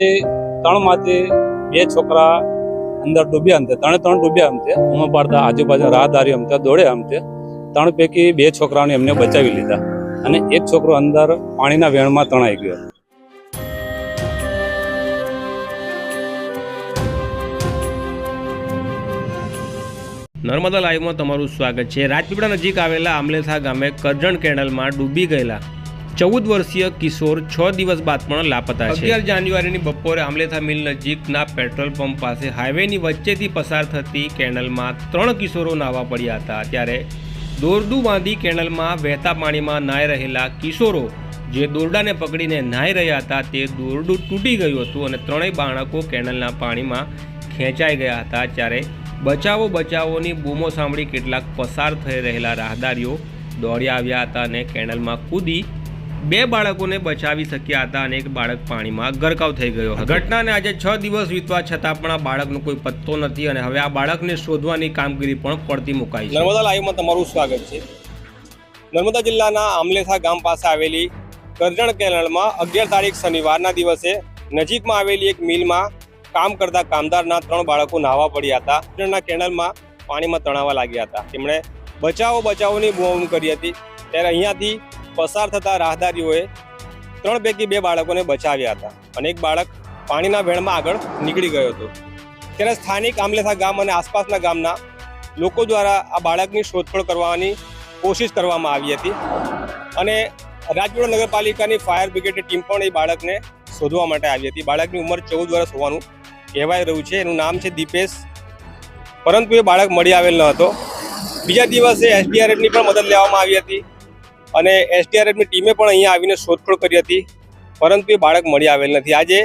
એ ત્રણમાંથી બે છોકરા અંદર ડૂબ્યા અંતે ત્રણે ત્રણ ડૂબ્યા અંતે ઉમા પાડતા આજુબાજુ રાહદારી અમતે દોડે અમતે ત્રણ પૈકી બે છોકરાઓને એમને બચાવી લીધા અને એક છોકરો અંદર પાણીના વેણમાં તણાઈ ગયો. નર્મદા લાઈવમાં તમારું સ્વાગત છે. રાજપીપળા નજીક આવેલા આમલેથા ગામે કરજણ કેનાલમાં ડૂબી ગયેલા ચૌદ વર્ષીય કિશોર છ દિવસ બાદ પણ લાપતા છે. અગિયાર જાન્યુઆરીની બપોરે આમલેથા મિલ નજીકના પેટ્રોલ પંપ પાસે હાઈવેની વચ્ચેથી પસાર થતી કેનલમાં ત્રણ કિશોરો નાહવા પડ્યા હતા. ત્યારે દોરડું બાંધી કેનલમાં વહેતા પાણીમાં નાહી રહેલા કિશોરો જે દોરડાને પકડીને નાહી રહ્યા હતા, તે દોરડું તૂટી ગયું હતું અને ત્રણેય બાળકો કેનલના પાણીમાં ખેંચાઈ ગયા હતા. ત્યારે બચાવો બચાવોની બૂમો સાંભળી કેટલાક પસાર થઈ રહેલા રાહદારીઓ દોડી આવ્યા હતા અને કેનલમાં કૂદી બે બાળકોને બચાવી શક્યા હતા અને એક બાળક પાણીમાં ગરકાવ થઈ ગયો ઘટનાને આજે છ દિવસ વીતવા છતાં પણ આ બાળકનો કોઈ પત્તો નથી અને હવે આ બાળકને શોધવાની કામગીરી પણ પડતી મુકાઈ છે. નર્મદા લાઈવમાં તમારું સ્વાગત છે. નર્મદા જિલ્લાના આમલેથા ગામ પાસે આવેલી કરજણ કેનાલમાં અગિયાર તારીખ શનિવારના દિવસે નજીકમાં આવેલી એક મિલમાં કામ કરતા કામદારના ત્રણ બાળકો નાહવા પડ્યા હતા. કરજણના કેનલમાં પાણીમાં તણાવા લાગ્યા હતા. તેમણે બચાવો બચાવોની બૂમ કરી હતી. ત્યારે અહીંયાથી પસાર થતા રાહદારીઓએ ત્રણ પૈકી બે બાળકોને બચાવ્યા હતા અને એક બાળક પાણીના વેણમાં આગળ નીકળી ગયો હતો. ત્યારે સ્થાનિક આમલેથા ગામ અને આસપાસના ગામના લોકો દ્વારા આ બાળકની શોધખોળ કરવાની કોશિશ કરવામાં આવી હતી અને રાજપીપળા નગરપાલિકાની ફાયર બ્રિગેડની ટીમ પણ એ બાળકને શોધવા માટે આવી હતી. બાળકની ઉંમર ચૌદ વર્ષ હોવાનું કહેવાય રહ્યું છે. એનું નામ છે દીપેશ. પરંતુ એ બાળક મળી આવેલ ન હતો. બીજા દિવસે એસડીઆરએફની પણ મદદ લેવામાં આવી હતી. અને એસડીઆરએફની ટીમે પણ અહીંયા આવીને શોધખોળ કરી હતી. પરંતુ એ બાળક મળી આવેલ નથી. આજે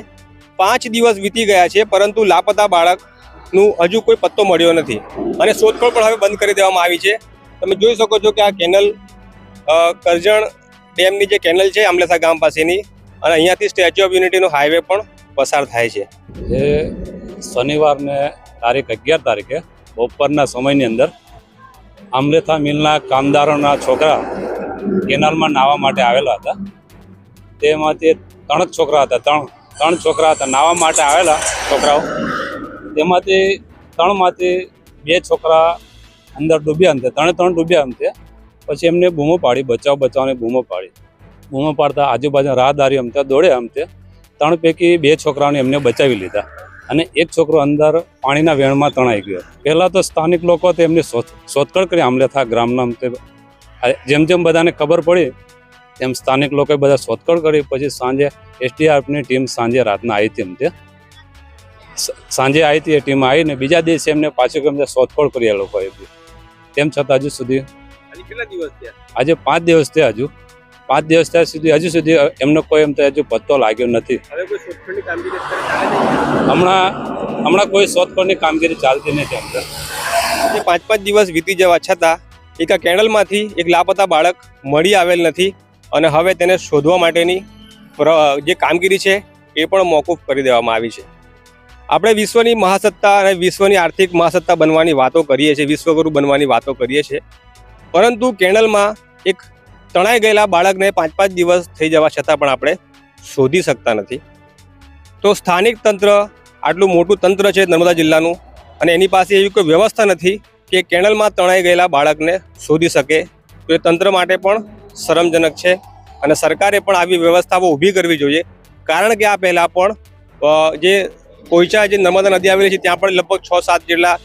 પાંચ દિવસ વીતી ગયા છે, પરંતુ લાપતા બાળકનું હજુ કોઈ પત્તો મળ્યો નથી. અને શોધખોળ પણ હવે બંધ કરી દેવામાં આવી છે. તમે જોઈ શકો છો કે આ કેનલ કરજણ ડેમની જે કેનલ છે આમલેથા ગામ પાસેની, અને અહીંયાથી સ્ટેચ્યુ ઓફ યુનિટીનો હાઈવે પણ પસાર થાય છે. એ શનિવારને તારીખ અગિયાર તારીખે બપોરના સમયની અંદર આમલેથા મિલના કામદારોના છોકરા કેનાલમાં નાહવા માટે આવેલા હતા. તેમાંથી ત્રણ જ છોકરા હતા, ત્રણ ત્રણ છોકરા હતા. નાહવા માટે આવેલા છોકરાઓ. તેમાંથી ત્રણમાંથી બે છોકરા અંદર ડૂબ્યા અંતે, ત્રણે ત્રણ ડૂબ્યા અંતે, પછી એમને બૂમો પાડી, બચાવ બચાવને બૂમો પાડી. બૂમો પાડતા આજુબાજુ રાહદારી અમતે દોડે અમતે ત્રણ પૈકી બે છોકરાઓને એમને બચાવી લીધા અને એક છોકરો અંદર પાણીના વેણમાં તણાઈ ગયો. પહેલાં તો સ્થાનિક લોકો તેમને શોધખોળ કરી આમલેથા ગ્રામના અંતે જેમ જેમ બધાને ખબર પડી તેમ સ્થાનિક લોકોએ બધા શોધખોળ કરી. પછી સાંજે એસડીઆરએફની ટીમ સાંજે રાતના આવી હતી એમતે સ- સાંજે આવી હતી એ ટીમ આવીને બીજા દિવસે એમને પાછું એમને શોધખોળ કરી એ લોકોએ તેમ છતાં હજુ સુધી આજે પાંચ દિવસ થયા હજુ. પાંચ દિવસ થયા સુધી હજુ સુધી એમનો કોઈ એમ તો હજુ પત્તો લાગ્યો નથી? હમણાં હમણાં કોઈ શોધખોળની કામગીરી ચાલતી નથી એમ પાંચ પાંચ દિવસ વીતી જવા છતાં એક આ કેન્ડલમાંથી એક લાપતા બાળક મળી આવેલ નથી અને હવે તેને શોધવા માટેની જે કામગીરી છે એ પણ મોકૂફ કરી દેવામાં આવી છે. આપણે વિશ્વની મહાસત્તા અને વિશ્વની આર્થિક મહાસત્તા બનવાની વાતો કરીએ છીએ, વિશ્વગુરુ બનવાની વાતો કરીએ છીએ. પરંતુ કેનલમાં એક તણાઈ ગયેલા બાળકને પાંચ પાંચ દિવસ થઈ જવા છતાં પણ આપણે શોધી શકતા નથી. તો સ્થાનિક તંત્ર આટલું મોટું તંત્ર છે નર્મદા જિલ્લાનું અને એની પાસે એવી કોઈ વ્યવસ્થા નથી કે કેનલમાં તણાઈ ગયેલા બાળકને શોધી શકે, તો એ તંત્ર માટે પણ શરમજનક છે અને સરકારે પણ આવી વ્યવસ્થાઓ ઊભી કરવી જોઈએ. કારણ કે આ પહેલાં પણ જે કોઈચા જે નર્મદા નદી આવેલી છે, ત્યાં પણ લગભગ છ સાત જેટલા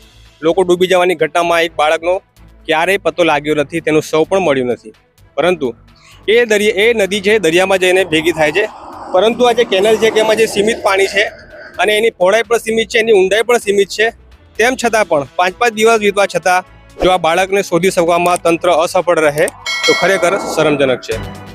લોકો ડૂબી જવાની ઘટનામાં એક બાળકનો ક્યારેય પત્તો લાગ્યો નથી, તેનું સૌ પણ મળ્યું નથી. પરંતુ એ દરિયા, એ નદી છે દરિયામાં જઈને ભેગી થાય છે. પરંતુ આ જે કેનલ છે, કે એમાં જે સીમિત પાણી છે અને એની પહોળાઈ પણ સીમિત છે, એની ઊંડાઈ પણ સીમિત છે તેમ છતાં પણ પાંચ પાંચ દિવસ વીતવા છતાં જો આ બાળકને શોધી શકવામાં તંત્ર અસફળ રહે, તો ખરેખર શરમજનક છે.